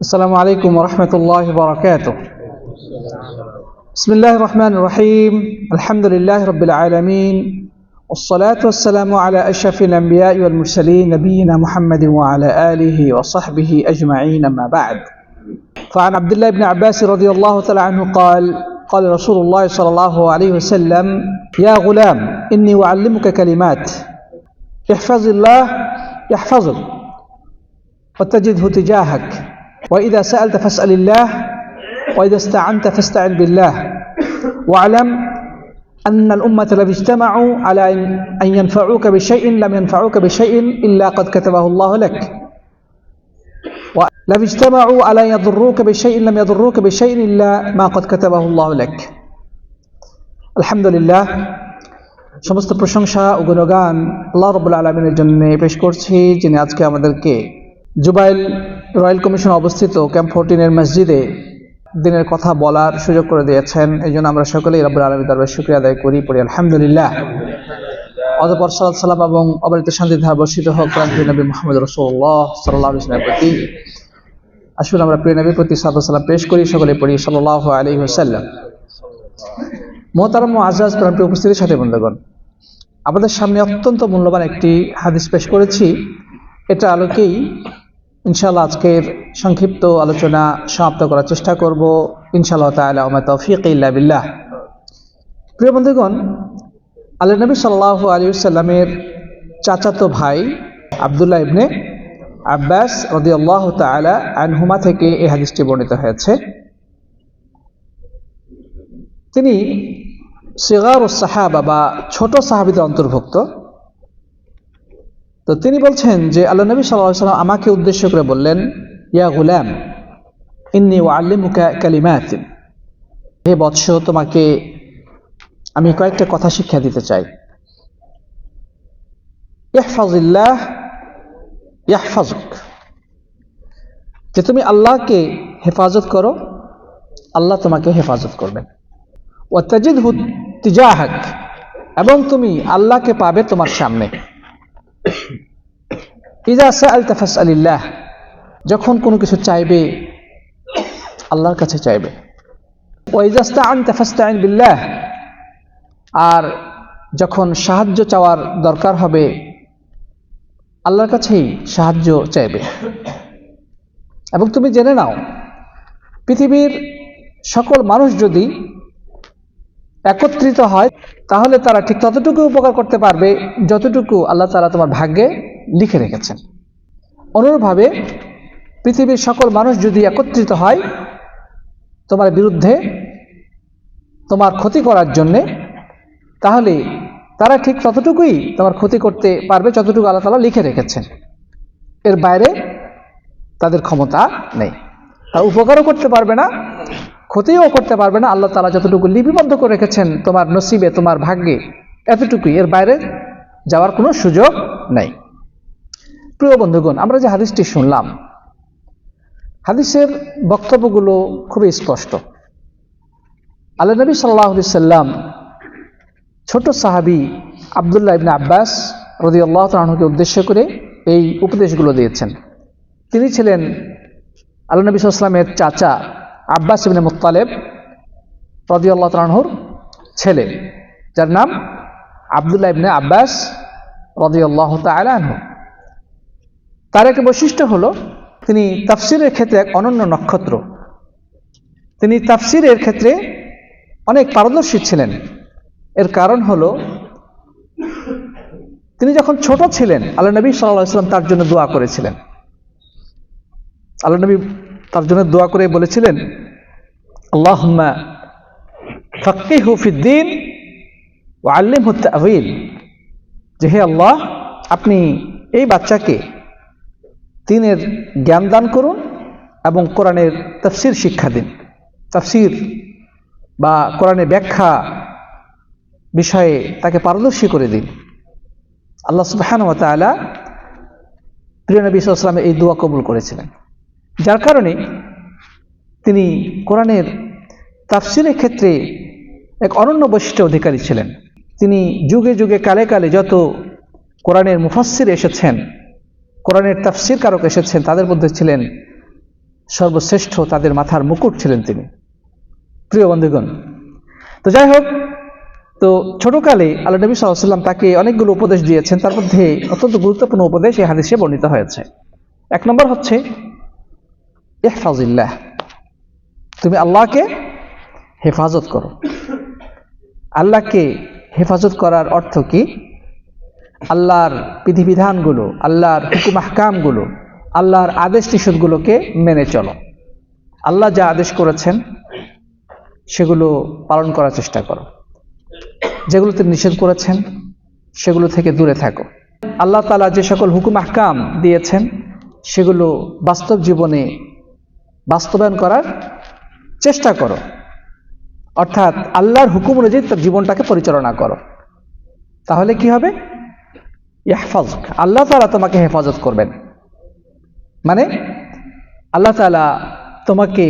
السلام عليكم ورحمة الله وبركاته. بسم الله الرحمن الرحيم. الحمد لله رب العالمين. والصلاة والسلام على أشرف الأنبياء والمرسلين نبينا محمد وعلى آله وصحبه أجمعين أما بعد. فعن عبد الله بن عباس رضي الله تعالى عنه قال قال رسول الله صلى الله عليه وسلم يا غلام إني أعلمك كلمات. احفظ الله يحفظك. وتجده تجاهك. وإذا سألت فاسأل الله وإذا استعنت فاستعن بالله واعلم أن الأمة لو اجتمعوا على أن ينفعوك بشيء لم ينفعوك بشيء إلا قد كتبه الله لك ولو اجتمعوا على أن يضروك بشيء لم يضروك بشيء إلا ما قد كتبه الله لك الحمد لله সমস্ত প্রশংসা ও গুণগান আল্লাহ রবুল্লা আলমিনের জন্য পেশ করছি যিনি আজকে আমাদেরকে জুবাইল রয়্যাল কমিশন অবস্থিত ক্যাম্প ফোরটিনের মসজিদে দিনের কথা বলার সুযোগ করে দিয়েছেন। এই জন্য আমরা সকলেই রব্বুল আলমী দরবার শুক্রিয়া আদায় করি, পড়ি আলহামদুলিল্লাহ। অতপর সালাদ সালাম এবং অবরিত শান্তি ধারা বর্ষিত হোক ক্রান্তি নবী মোহাম্মদ রসুল্লাহ সাল্লাহ ইসলামের প্রতি। আসুন আমরা প্রিয় নবীর প্রতি সাদা সালাম পেশ করি সকলে পড়ি সাল্লাহ আলী হোসাল্লাম মোহতারাম আজাজ প্রান্তীয় উপস্থিতির সাথে, বন্ধুগণ আমাদের সামনে অত্যন্ত মূল্যবান একটি হাদিস পেশ করেছি। এটা আলোকেই ইনশাআল্লাহ আজকের সংক্ষিপ্ত আলোচনা সমাপ্ত করার চেষ্টা করব। ইনশাআল্লাহ তাআলা ওয়া তৌফিক ইল্লা বিল্লাহ। প্রিয় বন্ধুগণ আল্লাহ নবী সাল্লাল্লাহু আলাইহি সাল্লামের চাচাতো ভাই আব্দুল্লাহ ইবনে আব্বাস রাদিয়াল্লাহু তাআলা আনহুমা থেকে এই হাদিসটি বর্ণিত হয়েছে। তিনি সিগার সাহাবা বা ছোট সাহাবিদের অন্তর্ভুক্ত। তো তিনি বলছেন যে আল্লাহ নবী সাল্লাহ সাল্লাম আমাকে উদ্দেশ্য করে বললেন, ইয়া গুলাম, ইন্নি ও আল্লিমুকা কালিমাত হে বৎস, তোমাকে আমি কয়েকটা কথা শিক্ষা দিতে চাই। ইয়াহফাজিল্লাহ ইয়াহফাজুক যে তুমি আল্লাহকে হেফাজত করো, আল্লাহ তোমাকে হেফাজত করবেন ও তাজিদ তিজাহাক, এবং তুমি আল্লাহকে পাবে তোমার সামনে। ইজা সাল তাফাস আলিল্লাহ যখন কোনো কিছু চাইবে, আল্লাহর কাছে চাইবে। ওইজাস্তা আন তাফাস্তা আইন বিল্লাহ আর যখন সাহায্য চাওয়ার দরকার হবে, আল্লাহর কাছেই সাহায্য চাইবে। এবং তুমি জেনে নাও, পৃথিবীর সকল মানুষ যদি একত্রিত হয়, তাহলে তারা ঠিক ততটুকু উপকার করতে পারবে যতটুকু আল্লাহ তালা তোমার ভাগ্যে লিখে রেখেছেন। অনুরূপভাবে পৃথিবীর সকল মানুষ যদি একত্রিত হয়, তোমার বিরুদ্ধে তোমার ক্ষতি করার জন্যে, তাহলে তারা ঠিক ততটুকুই তোমার ক্ষতি করতে পারবে যতটুকু আল্লাহ তালা লিখে রেখেছেন। এর বাইরে তাদের ক্ষমতা নেই। তারা উপকারও করতে পারবে না, ক্ষতিও করতে পারবে না। আল্লাহ তালা যতটুকু লিপিবদ্ধ করে রেখেছেন তোমার নসিবে, তোমার ভাগ্যে, এতটুকুই। এর বাইরে যাওয়ার কোনো সুযোগ নেই। প্রিয় বন্ধুগণ, আমরা যে হাদিসটি শুনলাম, হাদিসের বক্তব্যগুলো খুবই স্পষ্ট। আল্লাহ নবী সাল্লাহ সাল্লাম ছোট সাহাবি আবদুল্লাহ ইবনে আব্বাস রদি আল্লাহ তালকে উদ্দেশ্য করে এই উপদেশগুলো দিয়েছেন। তিনি ছিলেন আল্লাহ নবী সাল্লামের চাচা আব্বাস ইবনে মুতালেব রদি আল্লাহ তালহুর ছেলে, যার নাম আবদুল্লাহ ইবনে আব্বাস রদি আল্লাহ তালহ তার এক বৈশিষ্ট্য হলো, তিনি তাফসিরের ক্ষেত্রে এক অনন্য নক্ষত্র। তিনি তাফসিরের ক্ষেত্রে অনেক পারদর্শী ছিলেন। এর কারণ হলো, তিনি যখন ছোট ছিলেন, আল্লাহ নবী সাল্লাহ ইসলাম তার জন্য দোয়া করেছিলেন। আল্লাহ নবী তার জন্য দোয়া করে বলেছিলেন আল্লাহ ফকি হুফিদ্দিন ও আল্লিম হুত্তাহিল যে হে আল্লাহ, আপনি এই বাচ্চাকে দিনের জ্ঞান দান করুন এবং কোরআনের তফসির শিক্ষা দিন। তফসির বা কোরআনের ব্যাখ্যা বিষয়ে তাকে পারদর্শী করে দিন। আল্লাহ সুবাহান তালা প্রিয় নবী ইসলামের এই দোয়া কবুল করেছিলেন। যার কারণে তিনি কোরআনের তাফসিরের ক্ষেত্রে এক অনন্য বৈশিষ্ট্য অধিকারী ছিলেন। তিনি যুগে যুগে কালে কালে যত কোরআনের মুফাসির এসেছেন কোরআনের তাফসির কারক এসেছেন, তাদের মধ্যে ছিলেন সর্বশ্রেষ্ঠ, তাদের মাথার মুকুট ছিলেন তিনি। প্রিয় বন্ধুগণ, তো যাই হোক, তো ছোটকালে আল্লাহ নবী সাল্লাম তাকে অনেকগুলো উপদেশ দিয়েছেন, তার মধ্যে অত্যন্ত গুরুত্বপূর্ণ উপদেশ এই হাদিসে বর্ণিত হয়েছে। এক নম্বর হচ্ছে, ইহফাজিল্লাহ, তুমি আল্লাহকে হেফাজত করো। আল্লাহকে হেফাজত করার অর্থ কি? আল্লাহর বিধিবিধানগুলো, আল্লাহর হুকুম আহকামগুলো, আল্লাহর আদেশ নিষেধগুলোকে মেনে চলো। আল্লাহ যা আদেশ করেছেন, সেগুলো পালন করার চেষ্টা করো। যেগুলো তিনি নিষেধ করেছেন, সেগুলো থেকে দূরে থাকো। আল্লাহ তালা যে সকল হুকুম আহকাম দিয়েছেন, সেগুলো বাস্তব জীবনে বাস্তবায়ন করার চেষ্টা করো। অর্থাৎ আল্লাহর হুকুম অনুযায়ী তার জীবনটাকে পরিচালনা করো। তাহলে কি হবে? ইহফাজ আল্লাহ তালা তোমাকে হেফাজত করবেন। মানে আল্লাহ তালা তোমাকে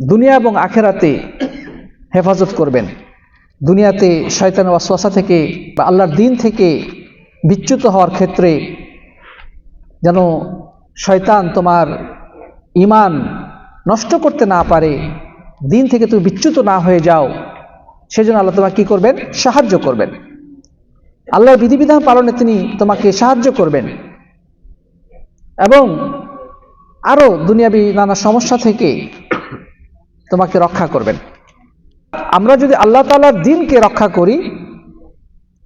দুনিয়া এবং আখেরাতে হেফাজত করবেন। দুনিয়াতে শয়তান ওয়াসওয়াসা থেকে বা আল্লাহর দিন থেকে বিচ্যুত হওয়ার ক্ষেত্রে যেন শয়তান তোমার ইমান নষ্ট করতে না পারে, দিন থেকে তুমি বিচ্যুত না হয়ে যাও, সেজন্য আল্লাহ তোমাকে কী করবেন? সাহায্য করবেন। আল্লাহর বিধিবিধান পালনে তিনি তোমাকে সাহায্য করবেন। এবং আরও দুনিয়াবি নানা সমস্যা থেকে তোমাকে রক্ষা করবেন। আমরা যদি আল্লাহ তালার দিনকে রক্ষা করি,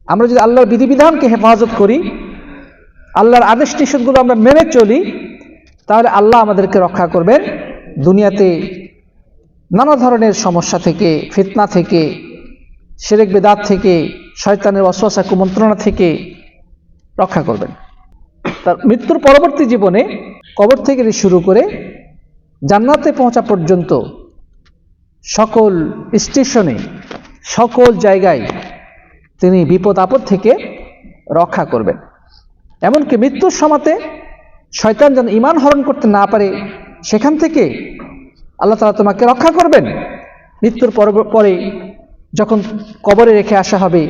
আমরা যদি আল্লাহর বিধিবিধানকে হেফাজত করি, আল্লাহর আদেশ নিষেধগুলো আমরা মেনে চলি, তাহলে আল্লাহ আমাদেরকে রক্ষা করবেন। দুনিয়াতে নানা ধরনের সমস্যা থেকে, ফিতনা থেকে সেরেক বেদাত থেকে শয়তানের অশ্বাসা কুমন্ত্রণা থেকে রক্ষা করবেন। তার মৃত্যুর পরবর্তী জীবনে কবর থেকে শুরু করে জান্নাতে পৌঁছা পর্যন্ত সকল স্টেশনে, সকল জায়গায় তিনি বিপদ আপদ থেকে রক্ষা করবেন। এমনকি মৃত্যুর সমাতে শয়তান যেন ইমান হরণ করতে না পারে, সেখান থেকে আল্লাহ তালা তোমাকে রক্ষা করবেন। মৃত্যুর পর- যখন কবরে রেখে আসা হবে,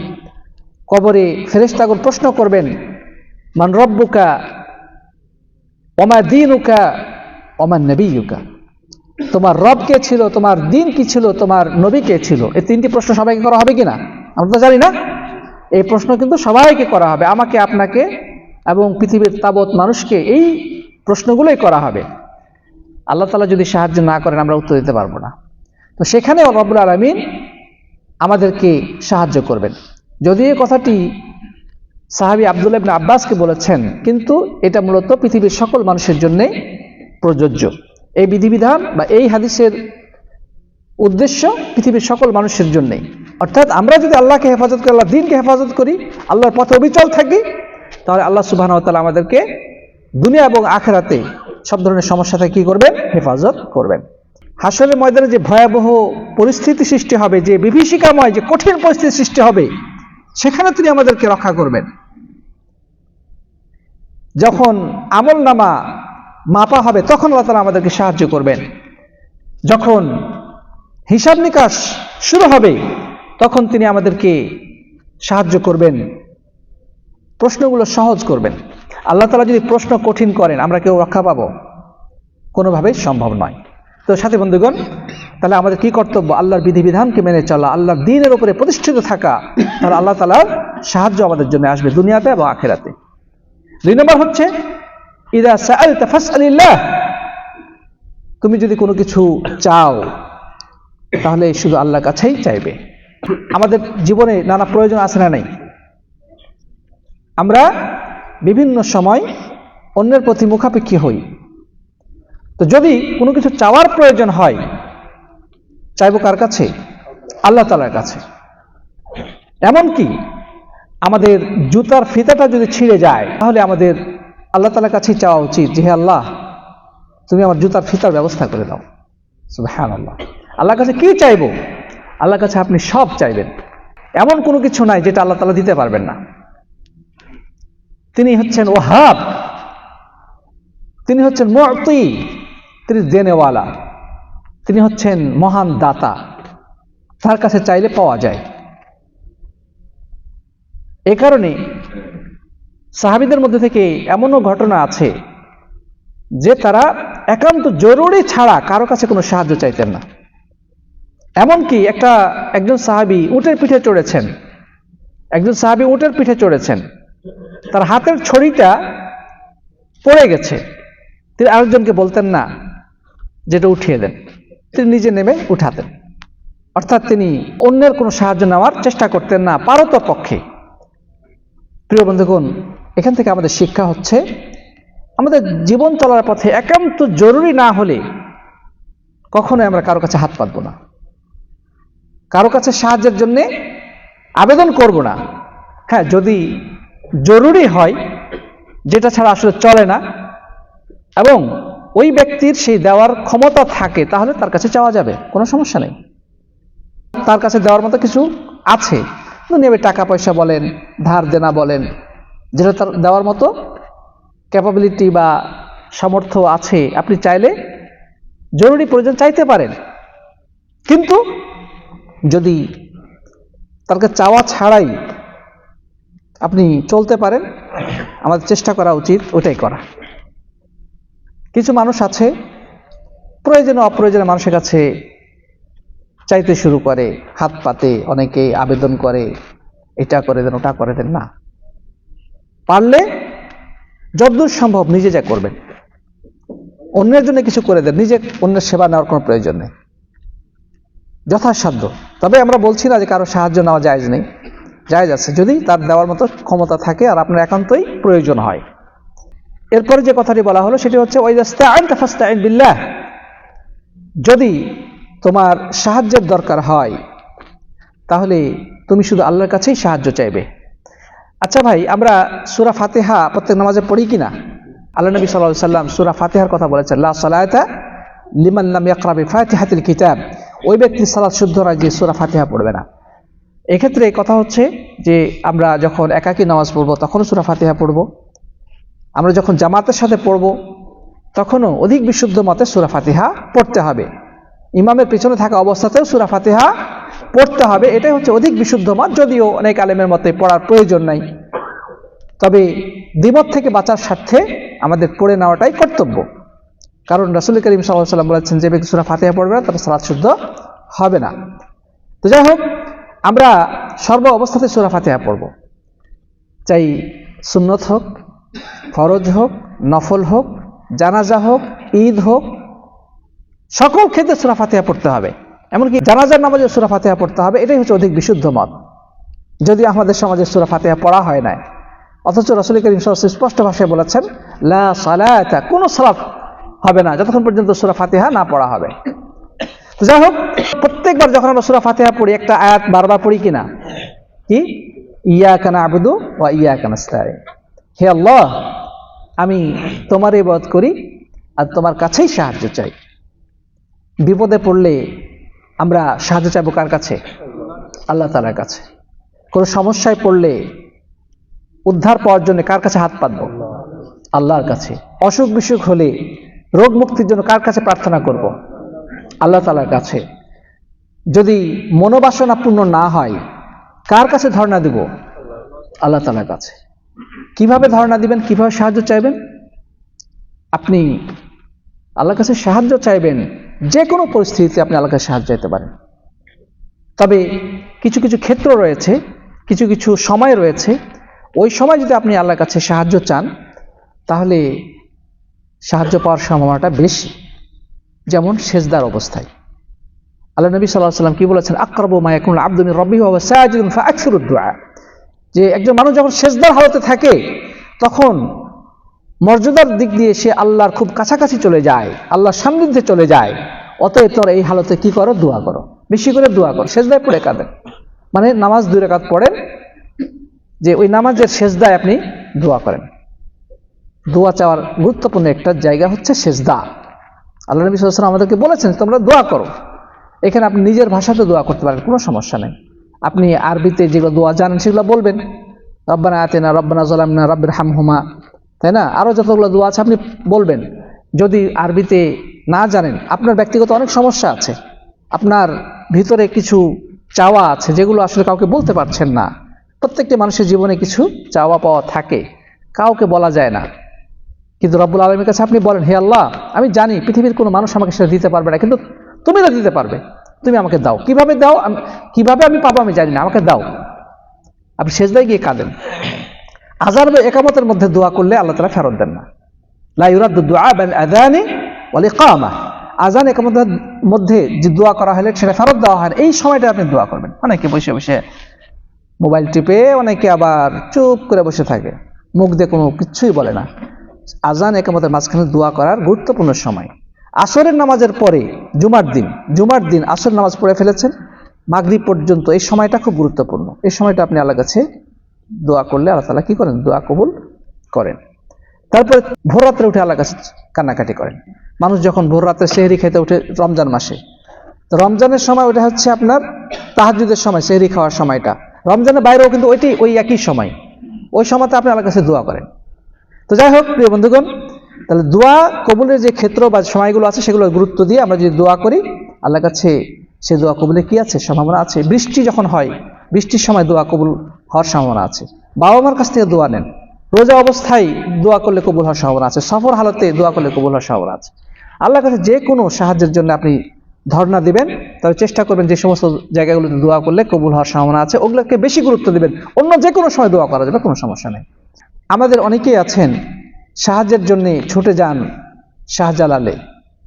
কবরে ফেরেস্তাগর প্রশ্ন করবেন, মান রব্বুকা ওমা দিনুকা ওমান নবীকা তোমার রব কে ছিল, তোমার দিন কি ছিল, তোমার নবী কে ছিল? এই তিনটি প্রশ্ন সবাইকে করা হবে কিনা? আমরা তো জানি না। এই প্রশ্ন কিন্তু সবাইকে করা হবে, আমাকে, আপনাকে এবং পৃথিবীর তাবৎ মানুষকে এই প্রশ্নগুলোই করা হবে। আল্লাহ তালা যদি সাহায্য না করেন, আমরা উত্তর দিতে পারব না। তো সেখানে রব্বুল আলমিন আমাদেরকে সাহায্য করবেন। যদি এই কথাটি সাহাবি আবদুল ইবনে আব্বাসকে বলেছেন, কিন্তু এটা মূলত পৃথিবীর সকল মানুষের জন্যে প্রযোজ্য। এই বিধিবিধান বা এই হাদিসের উদ্দেশ্য পৃথিবীর সকল মানুষের জন্যেই অর্থাৎ আমরা যদি আল্লাহকে হেফাজত করি, আল্লাহ দিনকে হেফাজত করি, আল্লাহর পথে অবিচল থাকি, তাহলে আল্লাহ সুবাহ তালা আমাদেরকে দুনিয়া এবং আখেরাতে সব ধরনের সমস্যা থেকে কী করবেন? হেফাজত করবেন। হাসরের ময়দানে যে ভয়াবহ পরিস্থিতি সৃষ্টি হবে, যে বিভীষিকাময়, যে কঠিন পরিস্থিতি সৃষ্টি হবে, সেখানে তিনি আমাদেরকে রক্ষা করবেন। যখন আমল নামা মাপা হবে, তখন আল্লাহ তালা আমাদেরকে সাহায্য করবেন। যখন হিসাব নিকাশ শুরু হবে, তখন তিনি আমাদেরকে সাহায্য করবেন, প্রশ্নগুলো সহজ করবেন। আল্লাহ তালা যদি প্রশ্ন কঠিন করেন, আমরা কেউ রক্ষা পাবো? কোনোভাবেই সম্ভব নয়। তো সাথে বন্ধুগণ, তাহলে আমাদের কি কর্তব্য? আল্লাহর বিধিবিধানকে মেনে চলা, আল্লাহর দিনের উপরে প্রতিষ্ঠিত থাকা। তাহলে আল্লাহ তালার সাহায্য আমাদের জন্য আসবে দুনিয়াতে এবং আখেরাতে। দুই নম্বর হচ্ছে, ইদা সাআল তাফাসআলিল্লাহ তুমি যদি কোনো কিছু চাও, তাহলে শুধু আল্লাহর কাছেই চাইবে। আমাদের জীবনে নানা প্রয়োজন আছে না নাই? আমরা বিভিন্ন সময় অন্যের প্রতি মুখাপেক্ষী হই। তো যদি কোনো কিছু চাওয়ার প্রয়োজন হয়, চাইব কার কাছে? আল্লাহ তালার কাছে। এমনকি আমাদের জুতার ফিতাটা যদি ছিঁড়ে যায়, তাহলে আমাদের আল্লাহ তালার কাছেই চাওয়া উচিত যে আল্লাহ, তুমি আমার জুতার ফিতার ব্যবস্থা করে দাও। হ্যাঁ আল্লাহ আল্লাহর কাছে কি চাইব? আল্লাহর কাছে আপনি সব চাইবেন। এমন কোনো কিছু নাই যেটা আল্লাহ তালা দিতে পারবেন না। তিনি হচ্ছেন ওহাব তিনি হচ্ছেন মতি তিনি দেনেওয়ালা। তিনি হচ্ছেন মহান দাতা। তার কাছে চাইলে পাওয়া যায়। এ কারণে সাহাবিদের মধ্যে থেকে এমনও ঘটনা আছে যে তারা একান্ত জরুরি ছাড়া কারও কাছে কোনো সাহায্য চাইতেন না। এমনকি একটা, একজন সাহাবি উটের পিঠে চড়েছেন। একজন সাহাবি উটের পিঠে চড়েছেন। তার হাতের ছড়িটা পড়ে গেছে। তিনি আরেকজনকে বলতেন, না যেটা উঠিয়ে দেন। তিনি নিজে নেমে উঠাতেন। অর্থাৎ তিনি অন্যের কোনো সাহায্য নেওয়ার চেষ্টা করতেন না পারত পক্ষে। প্রিয় বন্ধুগণ, এখান থেকে আমাদের শিক্ষা হচ্ছে, আমাদের জীবন চলার পথে একান্ত জরুরি না হলে কখনোই আমরা কারও কাছে হাত পাতব না। কারও কাছে সাহায্যের জন্যে আবেদন করব না। হ্যাঁ যদি জরুরি হয়, যেটা ছাড়া আসলে চলে না, এবং ওই ব্যক্তির সেই দেওয়ার ক্ষমতা থাকে, তাহলে তার কাছে চাওয়া যাবে, কোনো সমস্যা নেই। তার কাছে দেওয়ার মতো কিছু আছে। দুনিয়াবে টাকা পয়সা বলেন, ধার দেনা বলেন, যেটা তার দেওয়ার মতো ক্যাপাবিলিটি বা সামর্থ্য আছে, আপনি চাইলে জরুরি প্রয়োজন চাইতে পারেন। কিন্তু যদি তাকে চাওয়া ছাড়াই আপনি চলতে পারেন, আমাদের চেষ্টা করা উচিত ওটাই করা। কিছু মানুষ আছে, প্রয়োজনে অপ্রয়োজনে মানুষের কাছে চাইতে শুরু করে, হাত পাতে অনেকে আবেদন করে, এটা করে দেন, ওটা করে দেন, না। পারলে যতদূর সম্ভব নিজে যা করবেন। অন্যের জন্য কিছু করে দেন, নিজে অন্যের সেবা নেওয়ার কোনো প্রয়োজন নেই। যথাসাধ্য। তবে আমরা বলছি না যে কারও সাহায্য নেওয়া জায়জ নেই। জায়জ আছে যদি তার দেওয়ার মতো ক্ষমতা থাকে আর আপনার একান্তই প্রয়োজন হয়। এরপরে যে কথাটি বলা হলো সেটি হচ্ছে ওই আইন বিল্লাহ। যদি তোমার সাহায্যের দরকার হয়, তাহলে তুমি শুধু আল্লাহর কাছেই সাহায্য চাইবে। আচ্ছা ভাই, আমরা সুরা ফাতেহা প্রত্যেক নামাজে পড়ি কিনা? আল্লাহ নবী সাল্লাহ সাল্লাম সুরা ফাতেহার কথা বলেছেন, লা সালায়তা লিমান লাম ইয়াকরাবি ফাতিহাতিল কিতাব। ওই ব্যক্তি সালাদ শুদ্ধ নয় যে সুরা ফাতিহা পড়বে না। এক্ষেত্রে কথা হচ্ছে যে, আমরা যখন একাকী নামাজ পড়ব, তখনও সুরা ফাতিহা পড়ব। আমরা যখন জামাতের সাথে পড়ব, তখনও অধিক বিশুদ্ধ মতে সুরা ফাতিহা পড়তে হবে। ইমামের পিছনে থাকা অবস্থাতেও সুরা ফাতিহা পড়তে হবে। এটাই হচ্ছে অধিক বিশুদ্ধ মত, যদিও অনেক আলেমের মতে পড়ার প্রয়োজন নাই। তবে দ্বিমত থেকে বাঁচার স্বার্থে আমাদের পড়ে নেওয়াটাই কর্তব্য। কারণ রাসুল করিম সাল্লাহ সাল্লাম বলেছেন, যে ব্যক্তি সুরা ফাতিহা পড়বে না, তার সালাদ শুদ্ধ হবে না। তো যাই হোক, আমরা সর্ব অবস্থাতে সুরা ফাতিহা পড়ব। চাই সুন্নত হোক ফরজ হোক, নফল হোক, জানাজা হোক, ঈদ হোক, সকল ক্ষেত্রে সুরা ফাতিহা পড়তে হবে। এমনকি জানাজার নামাজে সুরা ফাতিহা পড়তে হবে, এটাই হচ্ছে অধিক বিশুদ্ধ মত। যদি আমাদের সমাজে সুরা ফাতিহা পড়া হয় না অথচ রসুল করিম সরাসরি স্পষ্ট ভাষায় বলেছেন, লা কোনো সালাত হবে না, যতক্ষণ পর্যন্ত সুরা ফাতিহা না পড়া হবে। তো যাই হোক, প্রত্যেকবার যখন আমরা সুরা ফাতিহা পড়ি, একটা আয়াত বারবার পড়ি কিনা? কি? ইয়া কানা আবুদু বা ইয়া কানাস্তারে হে আল্লাহ, আমি তোমার ইবাদত করি আর তোমার কাছেই সাহায্য চাই। বিপদে পড়লে আমরা সাহায্য চাইব কার কাছে? আল্লাহ তালার কাছে। কোনো সমস্যায় পড়লে উদ্ধার পাওয়ার জন্য কার কাছে হাত পাতবো আল্লাহর কাছে। অসুখ বিসুখ হলে রোগ মুক্তির জন্য কার কাছে প্রার্থনা করব? আল্লাহ তালার কাছে। যদি মনোবাসনা পূর্ণ না হয়, কার কাছে ধর্ণা দিব? আল্লাহ তালার কাছে। কীভাবে ধারণা দিবেন, কীভাবে সাহায্য চাইবেন? আপনি আল্লাহর কাছে সাহায্য চাইবেন যে কোনো পরিস্থিতিতে আপনি আল্লাহর কাছে সাহায্য চাইতে পারেন। তবে কিছু কিছু ক্ষেত্র রয়েছে, কিছু কিছু সময় রয়েছে। ওই সময় যদি আপনি আল্লাহর কাছে সাহায্য চান, তাহলে সাহায্য পাওয়ার সম্ভাবনাটা বেশি। যেমন সেজদার অবস্থায়। আল্লাহ নবী সাল্লাহ সাল্লাম কি বলেছেন? আকরাবু মায়াকুল আব্দুল রব্বি সাহায্য যে একজন মানুষ যখন সেজদার হালতে থাকে, তখন মর্যাদার দিক দিয়ে সে আল্লাহর খুব কাছাকাছি চলে যায়, আল্লাহর সান্নিধ্যে চলে যায়। অতএব তোর এই হালতে কি করো? দোয়া করো। বেশি করে দোয়া করো। সেজদায় পড়ে কাঁদেন। মানে নামাজ দুই রেখাত পড়েন, যে ওই নামাজের সেজদায় আপনি দোয়া করেন। দোয়া চাওয়ার গুরুত্বপূর্ণ একটা জায়গা হচ্ছে সেজদা। আল্লাহ নবী সাল্লাম আমাদেরকে বলেছেন, তোমরা দোয়া করো। এখানে আপনি নিজের ভাষাতে দোয়া করতে পারেন, কোনো সমস্যা নেই। আপনি আরবিতে যেগুলো দোয়া জানেন সেগুলো বলবেন। রব্বানা আতেনা, রব্বানা জলামনা রব্বের হামহুমা। তাই না? আরও যতগুলো দোয়া আছে আপনি বলবেন। যদি আরবিতে না জানেন, আপনার ব্যক্তিগত অনেক সমস্যা আছে। আপনার ভিতরে কিছু চাওয়া আছে যেগুলো আসলে কাউকে বলতে পারছেন না। প্রত্যেকটি মানুষের জীবনে কিছু চাওয়া পাওয়া থাকে। কাউকে বলা যায় না। কিন্তু রব্বুল আলমীর কাছে আপনি বলেন, হে আল্লাহ, আমি জানি পৃথিবীর কোনো মানুষ আমাকে সেটা দিতে পারবে না, কিন্তু তুমি তো দিতে পারবে। তুমি আমাকে দাও। কীভাবে দাও? কীভাবে আমি পাবো আমি জানি না। আমাকে দাও। আপনি শেষদায় গিয়ে কাঁদেন। আজার বা একামতের মধ্যে দোয়া করলে আল্লাহ তালা ফেরত দেন না। লা ইউরাদ্দু দুআ বাল আযানি ওয়াল ইকামা। আজান একামতের মধ্যে যে দোয়া করা হলে সেটা ফেরত দেওয়া হয় এই সময়টা আপনি দোয়া করবেন। অনেকে বসে বসে মোবাইল টিপে, অনেকে আবার চুপ করে বসে থাকে। মুখ দিয়ে কোনো কিছুই বলে না। আজান একামতের মাঝখানে দোয়া করার গুরুত্বপূর্ণ সময়। আসরের নামাজের পরে জুমার দিন জুমার দিন আসর নামাজ পড়ে ফেলেছেন। মাগরিব পর্যন্ত এই সময়টা খুব গুরুত্বপূর্ণ। এই সময়টা আপনি আল্লাহ কাছে দোয়া করলে আল্লাহ তালা কি করেন? দোয়া কবুল করেন। তারপরে ভোর রাত্রে উঠে আল্লাহ কাছে কান্নাকাটি করেন। মানুষ যখন ভোর রাত্রে সেহরি খেতে উঠে রমজান মাসে, তো রমজানের সময় ওটা হচ্ছে আপনার তাহাজুদের সময়, সেহরি খাওয়ার সময়টা। রমজানের বাইরেও কিন্তু ওইটি, ওই একই সময়। ওই সময়তে আপনি আল্লাহ কাছে দোয়া করেন। তো যাই হোক, প্রিয় বন্ধুগণ তাহলে দোয়া কবুলের যে ক্ষেত্র বা সময়গুলো আছে সেগুলো গুরুত্ব দিয়ে আমরা যদি দোয়া করি, আল্লাহর কাছে সে দোয়া কবুলে কি আছে? সম্ভাবনা আছে। বৃষ্টি যখন হয়, বৃষ্টির সময় দোয়া কবুল হওয়ার সম্ভাবনা আছে। বাবা মার কাছ থেকে দোয়া নেন। রোজা অবস্থায় দোয়া করলে কবুল হওয়ার সম্ভাবনা আছে। সফর হালতে দোয়া করলে কবুল হওয়ার সম্ভাবনা আছে। আল্লাহর কাছে যে কোনো সাহায্যের জন্য আপনি ধর্ণা দিবেন, তবে চেষ্টা করবেন যে সমস্ত জায়গাগুলোতে দোয়া করলে কবুল হওয়ার সম্ভাবনা আছে। ওগুলোকে বেশি গুরুত্ব দিবেন। অন্য যে কোনো সময় দোয়া করা যাবে, কোনো সমস্যা নেই। আমাদের অনেকেই আছেন সাহায্যের জন্য ছুটে যান শাহজালালে।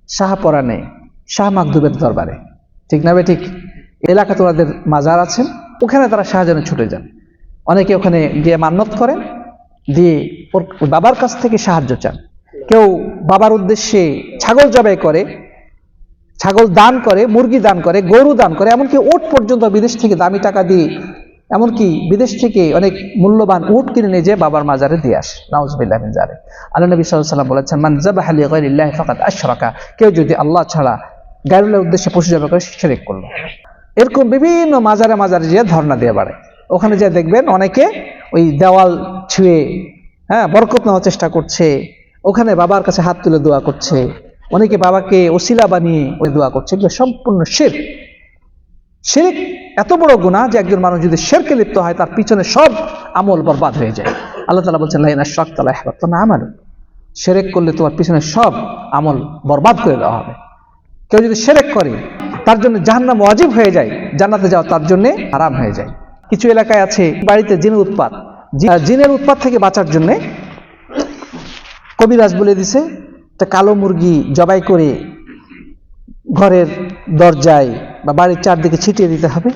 শাহপরানে শাহ মাকদুবের দরবারে। ঠিক না ঠিক? এলাকাতে ওনাদের মাজার আছেন ওখানে তারা শাহজাহানে ছুটে যান। অনেকে ওখানে গিয়ে মান্যত করেন, দিয়ে ওর বাবার কাছ থেকে সাহায্য চান। কেউ বাবার উদ্দেশ্যে ছাগল জবাই করে, ছাগল দান করে, মুরগি দান করে, গরু দান করে, এমনকি উট পর্যন্ত বিদেশ থেকে দামি টাকা দিয়ে এমনকি বিদেশ থেকে অনেক মূল্যবান উট কিনে নিয়ে বাবার মাজারে দিয়ে আসে। নাউজবিল্লাহ জালিক আল্লাহ নবী সাল্লাম বলেছেন, মান লিগাইরিল্লাহি ফাকাদ আশরাকা। কেউ যদি আল্লাহ ছাড়া গায়রুল্লাহর উদ্দেশ্যে পশু জবাই করে সে করল। এরকম বিভিন্ন মাজারে মাজারে যেয়ে ধর্ণা দিয়ে বাড়ে। ওখানে যে দেখবেন অনেকে ওই দেওয়াল ছুঁয়ে হ্যাঁ বরকত নেওয়ার চেষ্টা করছে। ওখানে বাবার কাছে হাত তুলে দোয়া করছে। অনেকে বাবাকে ওসিলা বানিয়ে ওই দোয়া করছে। এগুলো সম্পূর্ণ শের শিরিক এত বড় গুণা যে একজন মানুষ যদি শেরকে লিপ্ত হয়, তার পিছনে সব আমল বরবাদ হয়ে যায়। আল্লাহ তালা বলছেন, লাইনা শখ তালা হেবাত না আমার সেরেক করলে তোমার পিছনে সব আমল বরবাদ করে দেওয়া হবে। কেউ যদি সেরেক করে, তার জন্য জাহান্নাম ওয়াজিব হয়ে যায়, জান্নাতে যাওয়া তার জন্য আরাম হয়ে যায়। কিছু এলাকায় আছে বাড়িতে জিনের উৎপাত। জিনের উৎপাত থেকে বাঁচার জন্য কবিরাজ বলে দিছে, একটা কালো মুরগি জবাই করে ঘরের দরজায় বা বাড়ির চারদিকে ছিটিয়ে দিতে হবে।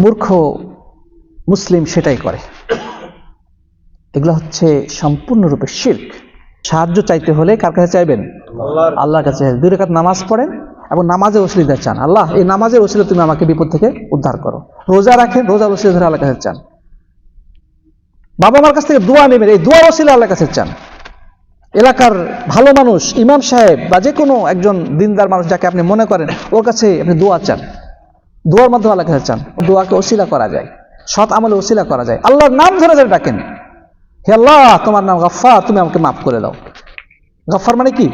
মূর্খ মুসলিম সেটাই করে। এগুলো হচ্ছে সম্পূর্ণরূপে শির্ক। সাহায্য চাইতে হলে কার কাছে চাইবেন? আল্লাহর কাছে। দুই রেখাত নামাজ পড়েন এবং নামাজের ওসিলিদা চান। আল্লাহ এই নামাজের ওসিলে তুমি আমাকে বিপদ থেকে উদ্ধার করো। রোজা রাখেন রোজার ওসিলে ধরে আল্লাহর কাছে চান। বাবা মার কাছ থেকে দোয়া নেবেন এই দোয়ার ওসিলে আল্লাহর কাছে চান। এলাকার ভালো মানুষ, ইমাম সাহেব বা যে কোনো একজন দিনদার মানুষ যাকে আপনি মনে করেন, ওর কাছে আপনি দোয়া চান। দোয়ার মাধ্যমে আল্লাহ কাছে চান। দোয়াকে ওসিলা করা যায়। সৎ আমলে ওসিলা করা যায়। আল্লাহর নাম ধরে ধরে ডাকেন, হে আল্লাহ, তোমার নাম গফফা তুমি আমাকে মাফ করে দাও। গফফার মানে কি?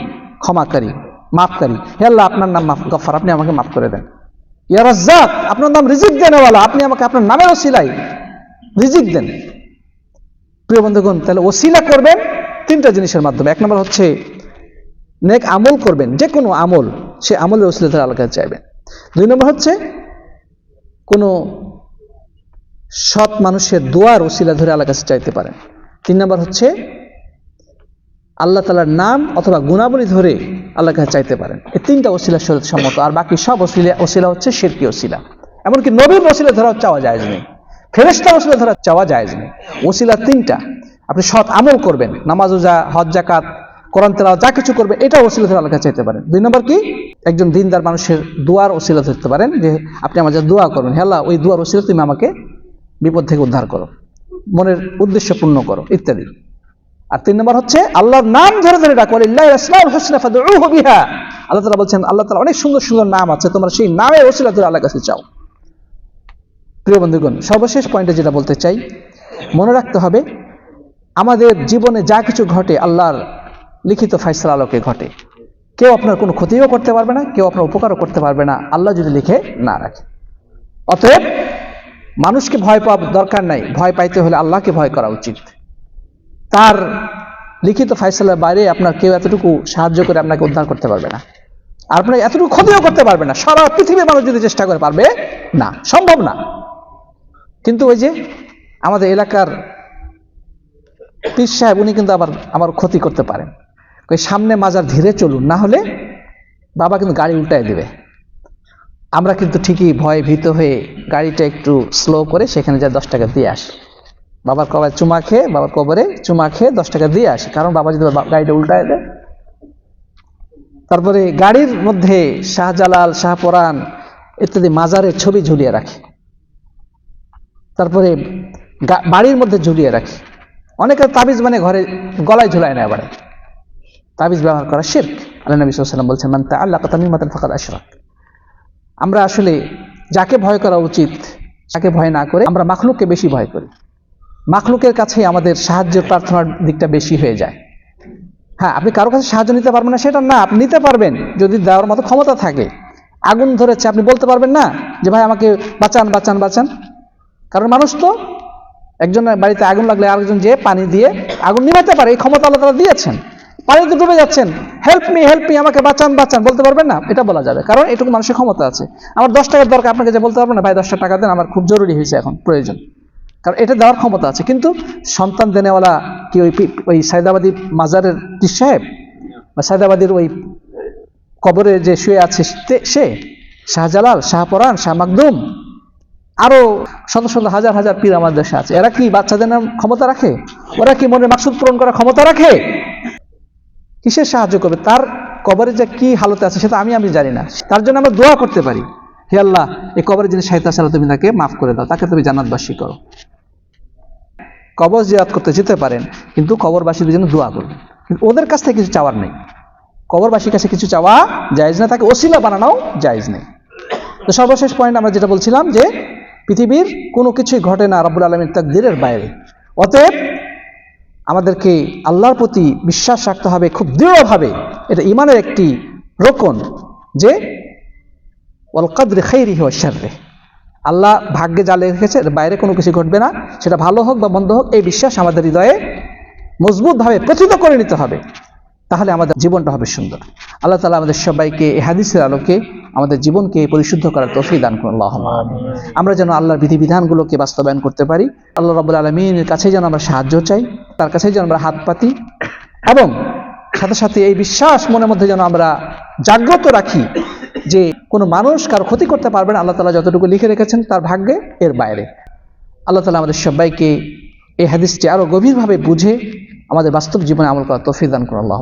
ক্ষমাকারী, মাফকারী। হে আল্লাহ, আপনার নাম মাফ গফফার, আপনি আমাকে মাফ করে দেন। ইয়া রাজ্জাক, আপনার নাম রিজিক দেনেওয়ালা, আপনি আমাকে আপনার নামের ওসিলাই রিজিক দেন। প্রিয় বন্ধুগণ, তাহলে ওসিলা করবেন তিনটা জিনিসের মাধ্যমে। এক নম্বর হচ্ছে, নেক আমল করবেন যে কোনো আমল, সে আমলের ওসিলা ধরে আল্লাহ চাইবেন। দুই নম্বর হচ্ছে, কোনো সৎ মানুষের দোয়ার ওসিলা ধরে আল্লাহ কাছে চাইতে পারেন। তিন নম্বর হচ্ছে, আল্লাহ তালার নাম অথবা গুণাবলী ধরে আল্লাহ কাছে চাইতে পারেন। এই তিনটা ওসিলা শরীর সম্মত, আর বাকি সব ওসিলা ওসিলা হচ্ছে শিরকি ওসিলা। এমনকি নবীর ওসিলা ধরা চাওয়া যায় নেই। ফেরেস্তা ওসিলা ধরা চাওয়া যায় নেই। ওসিলা তিনটা। আপনি সৎ আমল করবেন। নামাজ যা হজ জাকাত কোরআন, তেলাওয়াত, যা কিছু করবে এটা ওসিলা আল্লাহ কাছে চাইতে পারেন। দুই নম্বর কি? একজন দিনদার মানুষের দোয়ার ওসিলা ধরতে পারেন, যে আপনি আমার যে দোয়া করবেন। হে আল্লাহ, ওই দোয়ার ওসিলা তুমি আমাকে বিপদ থেকে উদ্ধার করো, মনের উদ্দেশ্য পূর্ণ করো, ইত্যাদি। আর তিন নম্বর হচ্ছে, আল্লাহর নাম ধরে ধরে ডাকো আল্লাহ আল্লাহ তাআলা বলছেন, আল্লাহ তালা অনেক সুন্দর সুন্দর নাম আছে, তোমরা সেই নামের ওসিলা ধরে আল্লাহর কাছে চাও। প্রিয় বন্ধুগণ, সর্বশেষ পয়েন্টে যেটা বলতে চাই, মনে রাখতে হবে আমাদের জীবনে যা কিছু ঘটে, আল্লাহর লিখিত ফাইসলা আলোকে ঘটে। কেউ আপনার কোনো ক্ষতিও করতে পারবে না, কেউ আপনার উপকারও করতে পারবে না, আল্লাহ যদি লিখে না রাখে। অতএব মানুষকে ভয় পাওয়ার দরকার নাই, ভয় পাইতে হলে আল্লাহকে ভয় করা উচিত। তার লিখিত ফাইসালার বাইরে আপনার কেউ এতটুকু সাহায্য করে আপনাকে উদ্ধার করতে পারবে না। আর আপনাকে এতটুকু ক্ষতিও করতে পারবে না, সারা পৃথিবীর মানুষ যদি চেষ্টা করে পারবে, না, সম্ভব না। কিন্তু ওই যে আমাদের এলাকার পীর সাহেব, উনি কিন্তু আবার আমার ক্ষতি করতে পারেন। ওই সামনে মাজার ধীরে চলুন, না হলে বাবা কিন্তু গাড়ি উল্টায় দেবে। আমরা কিন্তু ঠিকই ভয়ে ভীত হয়ে গাড়িটা একটু স্লো করে সেখানে যা দশ টাকা দিয়ে আসি। বাবার কবরে চুমা খেয়ে, বাবার কবরে চুমা খেয়ে দশ টাকা দিয়ে আসি। কারণ বাবা যদি গাড়িটা উল্টায় দেয়। তারপরে গাড়ির মধ্যে শাহজালাল, শাহপরান ইত্যাদি মাজারের ছবি ঝুলিয়ে রাখে। তারপরে বাড়ির মধ্যে ঝুলিয়ে রাখি। অনেকে তাবিজ মানে ঘরে গলায় ঝুলায় না এবারে। তাবিজ ব্যবহার করা শির্ক। আল্লাহ নবী সাল্লাম বলছেন, মান তা আল্লাহ তামিম মাতান ফাকাদ আশরাক। আমরা আসলে যাকে ভয় করা উচিত যাকে ভয় না করে আমরা মাখলুককে বেশি ভয় করি। মাখলুকের কাছেই আমাদের সাহায্য প্রার্থনার দিকটা বেশি হয়ে যায়। হ্যাঁ আপনি কারও কাছে সাহায্য নিতে পারবেন না, সেটা না, আপনি নিতে পারবেন, যদি দেওয়ার মতো ক্ষমতা থাকে। আগুন ধরেছে, আপনি বলতে পারবেন না যে, ভাই, আমাকে বাঁচান বাঁচান বাঁচান। কারণ মানুষ তো একজনের বাড়িতে আগুন লাগলে আরেকজন যে পানি দিয়ে আগুন নিভাতে পারে, এই ক্ষমতা আল্লাহ তালা দিয়েছেন। পানিতে ডুবে যাচ্ছেন। হেল্প মি হেল্প মি আমাকে বাঁচান বাঁচান, বলতে পারবেন না? এটা বলা যাবে। কারণ এটুকু মানুষের ক্ষমতা আছে। আমার দশ টাকার দরকার, আপনাকে যে বলতে পারবেন না, ভাই দশটা টাকা দেন, আমার খুব জরুরি হয়েছে এখন, প্রয়োজন। কারণ এটা দেওয়ার ক্ষমতা আছে। কিন্তু সন্তান দেনেওয়ালা কি ওই ওই সায়দাবাদী মাজারের পীর সাহেব? বা সায়দাবাদীর ওই কবরে যে শুয়ে আছে সে শাহজালাল শাহপরান শাহ মাকদুম? আরও শত শত হাজার হাজার পীর আমাদের দেশে আছে। এরা কি বাচ্চাদের নাম ক্ষমতা রাখে? ওরা কি মনের মাকসুদ পূরণ করার ক্ষমতা রাখে? কিসের সাহায্য করবে? তার কবরে যে কি হালতে আছে সেটা আমি আমি জানি না। তার জন্য আমরা দোয়া করতে পারি। হে আল্লাহ, এই কবরে যিনি সাহিত্য আছে তুমি তাকে মাফ করে দাও। তাকে তুমি জান্নাতবাসী করো। কবর জিয়াত করতে যেতে পারেন, কিন্তু কবরবাসীদের জন্য দোয়া করুন। কিন্তু ওদের কাছ থেকে কিছু চাওয়ার নেই। কবরবাসীর কাছে কিছু চাওয়া জায়েজ না তাকে ওসিলা বানানো জায়েজ নেই। তো সর্বশেষ পয়েন্ট আমরা যেটা বলছিলাম যে পৃথিবীর কোনো কিছুই ঘটে না রব্বুল আলমীর তাকদিরের বাইরে। অতএব আমাদেরকে আল্লাহর প্রতি বিশ্বাস রাখতে হবে খুব দৃঢ়ভাবে। এটা ইমানের একটি রোকন যে ওয়ালকাদ্রে খাইরি শাররে আল্লাহ ভাগ্যে যা রেখেছে বাইরে কোনো কিছু ঘটবে না। সেটা ভালো হোক বা মন্দ হোক, এই বিশ্বাস আমাদের হৃদয়ে মজবুতভাবে প্রথিত করে নিতে হবে। তাহলে আমাদের জীবনটা হবে সুন্দর। আল্লাহ তালা আমাদের সবাইকে এই হাদিসের আলোকে আমাদের জীবনকে পরিশুদ্ধ করার তৌফিক দান করুন আল্লাহ আমরা যেন আল্লাহর বিধিবিধানগুলোকে বাস্তবায়ন করতে পারি আল্লাহ রবুল আলমিনের কাছে যেন আমরা সাহায্য চাই তার কাছে যেন আমরা হাত পাতি এবং সাথে সাথে এই বিশ্বাস মনের মধ্যে যেন আমরা জাগ্রত রাখি যে কোনো মানুষ কারও ক্ষতি করতে পারবে না আল্লাহ তালা যতটুকু লিখে রেখেছেন তার ভাগ্যে এর বাইরে। আল্লাহ তালা আমাদের সবাইকে এই হাদিসটি আরও গভীরভাবে বুঝে আমাদের বাস্তব জীবনে আমল করা তৌফিক দান করুন আল্লাহ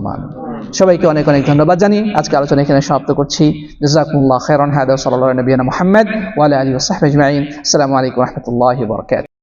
সবাইকে অনেক অনেক ধন্যবাদ জানি। আজকে আলোচনা এখানে সমাপ্ত করছি। জাজাকুল্লাহ খেরন হায়দ সাল্লাহ নবীনা মোহাম্মদ ওয়ালা আলী ওসাহব আসসালামু আলাইকুম রহমতুল্লাহ বরকাত